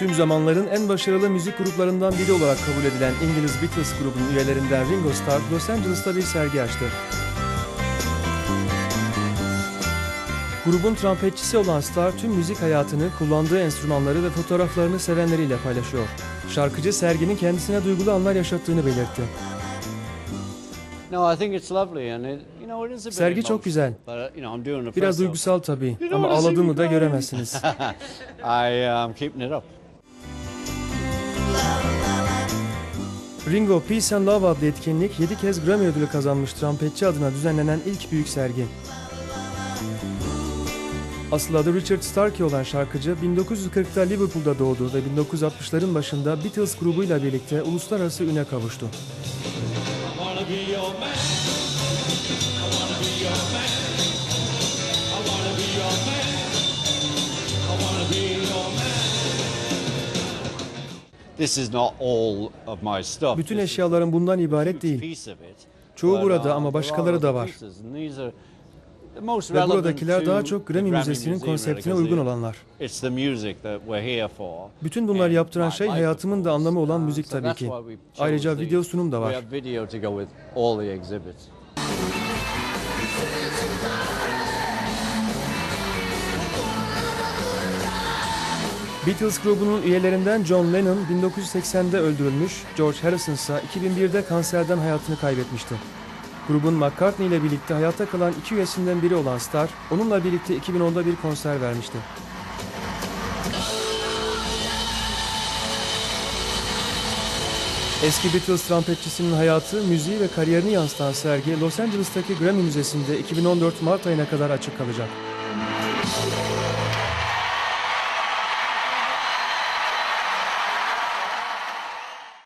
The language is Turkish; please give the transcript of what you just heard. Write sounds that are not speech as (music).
Tüm zamanların en başarılı müzik gruplarından biri olarak kabul edilen İngiliz Beatles grubunun üyelerinden Ringo Starr, Los Angeles'ta bir sergi açtı. Grubun trompetçisi olan Starr tüm müzik hayatını, kullandığı enstrümanları ve fotoğraflarını sevenleriyle paylaşıyor. Şarkıcı serginin kendisine duygulu anlar yaşattığını belirtti. Sergi çok güzel. uh, Biraz duygusal tabii ama ağladığımı da göremezsiniz. (laughs) I up. Ringo Peace and Love adlı etkinlik 7 kez Grammy ödülü kazanmış trompetçi adına düzenlenen ilk büyük sergi. Asıl adı Richard Starkey olan şarkıcı 1940'ta Liverpool'da doğdu ve 1960'ların başında Beatles grubuyla birlikte uluslararası üne kavuştu. wanna be your man. I wanna be your man. Bütün This is eşyalarım bundan ibaret değil. Çoğu burada um, ama başkaları da var. Ve buradakiler daha çok Grammy Müzesi'nin konseptine uygun olanlar. It's the music that we're here for. Bütün bunları yaptıran şey hayatımın da anlamı olan Uh, müzik tabii ki. Ayrıca video sunum da var. Beatles grubunun üyelerinden John Lennon 1980'de öldürülmüş, George Harrison ise 2001'de kanserden hayatını kaybetmişti. Grubun McCartney ile birlikte hayatta kalan iki üyesinden biri olan Starr, onunla birlikte 2010'da bir konser vermişti. Eski Beatles trompetçisinin hayatı, müziği ve kariyerini yansıtan sergi Los Angeles'taki Grammy Müzesi'nde 2014 Mart ayına kadar açık kalacak.